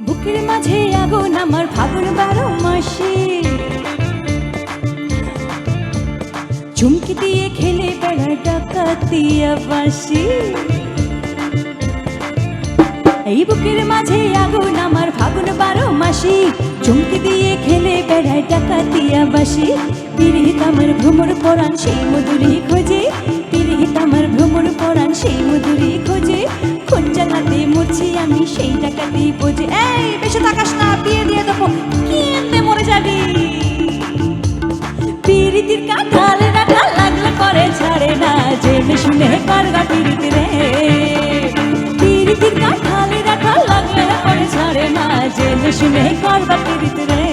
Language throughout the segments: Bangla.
বুকের মাঝে আগুন আমার ফাগুন বারো মাসে। চুমকি দিয়ে খেলে বেড়া ডাকাতিয়া বাসি এই বুকের মাঝে আগুন আমার ফাগুন বারো মাসি। চুমকি দিয়ে খেলে বেড়ায় ডাকাতিয়া বাসি পিরিহিত আমার ভ্রমর পরাণ সেই মধুরি খোঁজে। পিরিহিত আমার ভ্রমর পরাণ সেই মধুরি আমি সেই টাকা দিব যে এই বেশি টাকা না, বিয়ে দিয়ে দেবো। কিনতে মরে যাবি? পিরিতির কাঁঠালে রাখা লাগলে পরে ছাড়ে না, জেনে শুনে কারগা পিরিতি রে। পিরিতির কাঁঠালে রাখা লাগলে পরে ছাড়ে না, জেনে শুনে কারগা পিরিতি রে।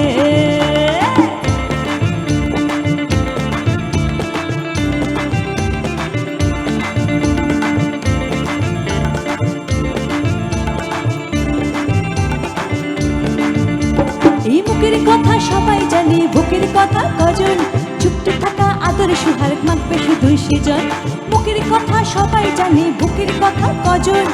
মুখের কথা সবাই জানে, বুকের কথা কজন? চুপটি থাকা আদরে সুহার মাখবে শুধুই সেজন বুকের কথা সবাই জানে, বুকের কথা কজন?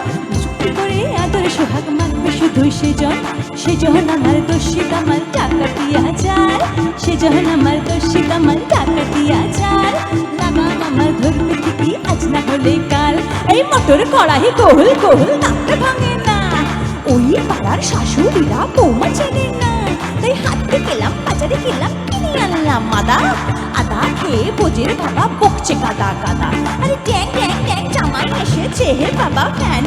চুপটি করে আদরে সুহাগ মাখবে শুধুই সেজন সেজন আমার দোষী কামাল, টাকা দিয়া যায় সেজন আমার দোষী কামাল, টাকা দিয়া যায় লাগাম আমার ধরবে ঠিকই, আজ না হলে কাল। এই মোটর কড়াই কোহল কোহল তাতে ভাঙে না। ওই পাড়ার শাশুড়িরা বৌমা চেনে কাদা আরে ট্যাং ট্যাং ট্যাং জামাই এসেছে হে বাবা ফ্যান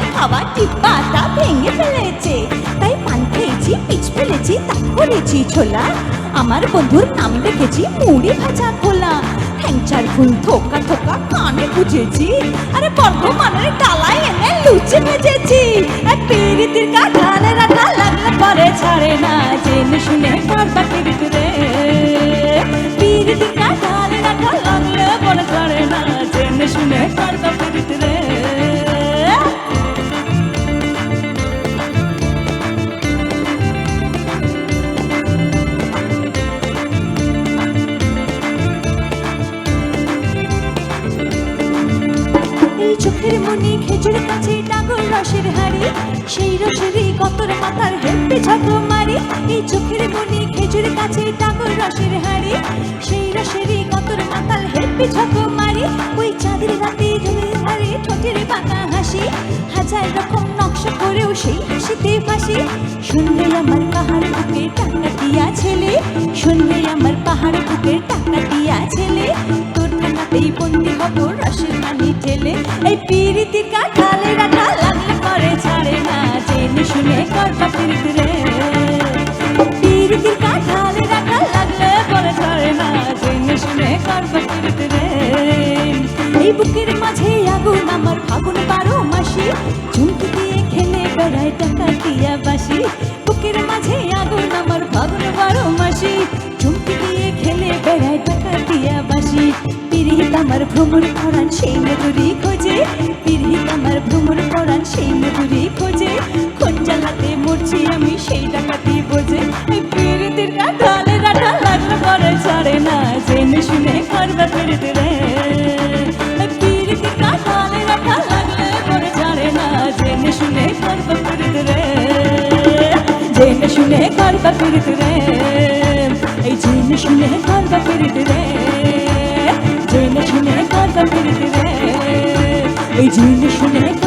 টিপ্পাটা ভেঙে ফেলেছে। তাই পান খেয়েছি, পিচ ফেলেছি তাক করেছি ছোলা। আমার বন্ধুর নাম রেখেছি মুড়ি ভাজা খোলা। হ্যাংচার ফুল থোকা থোকা কানে বুঝেছি আরে বর্ধমানের ডালায় এনে লুচি ভেজেছি। পিরিতির কাঁঠালে রাখা লাগলে পরে ছাড়ে না। জেনে শুনে মনি খেজুর কাছে ডাগর রসের হাড়ি। সেই রসেরই কতর মাথার হেপে ঝাঁকো মারি এই চোখের মনি খেজুর কাছে ডাগর রসের হাড়ি। সেই রসেরই কতর মাথার হেপে ঝাঁকো মারি ওই চাঁদের রাতে জলের ধারে ঠোঁটের বাঁকা হাসি। হাজার রকম নকশা করেও সেই হাসিতে ফাঁসি। শুনলে আমার পাহাড় বুকে টাকা দিয়া ছেলে। শুনলে আমার পাহাড় বুকে টাকা দিয়া ছেলে। তোর টাকাতেই বন্দি হব রসের পানি ঠেলে, এই পিরিতির কাঁঠালে রাখা লাগলে পরে ছাড়ে না, জেনে শুনে করবা পিরিত রে। পিরিতির কাঁঠালে রাখা লাগলে পরে ছাড়ে না, জেনে শুনে করবা পিরিত রে। এই বুকের মাঝে আগুন আমার ফাগুন বারো মাসি ঝুমকি দিয়ে খেলে বেড়ায় টাকা দিয়া বাসি। বুকের মাঝে আগুন আমার ফাগুন বারো মাসি ঝুমকি দিয়ে খেলে বেড়ায় টাকা দিয়া বাসি। আমার ভ্রমণ করান সেই মধুরি খোঁজে পিরিহিত আমার ভ্রমণ করান সেই মধুরি খোঁজে। খঞ্জালাতে মরছি আমি সেই ডাকাতি বোঝে। এই পিরিতির কাঁঠালে রাখা লাগল করে ছাড়ে না, জেনে শুনে করবা রে। না, জেনে শুনে করবা পিরিত রে। রে। এই জেনে শুনে করবা পিরিত রে। এই জেনে শুনে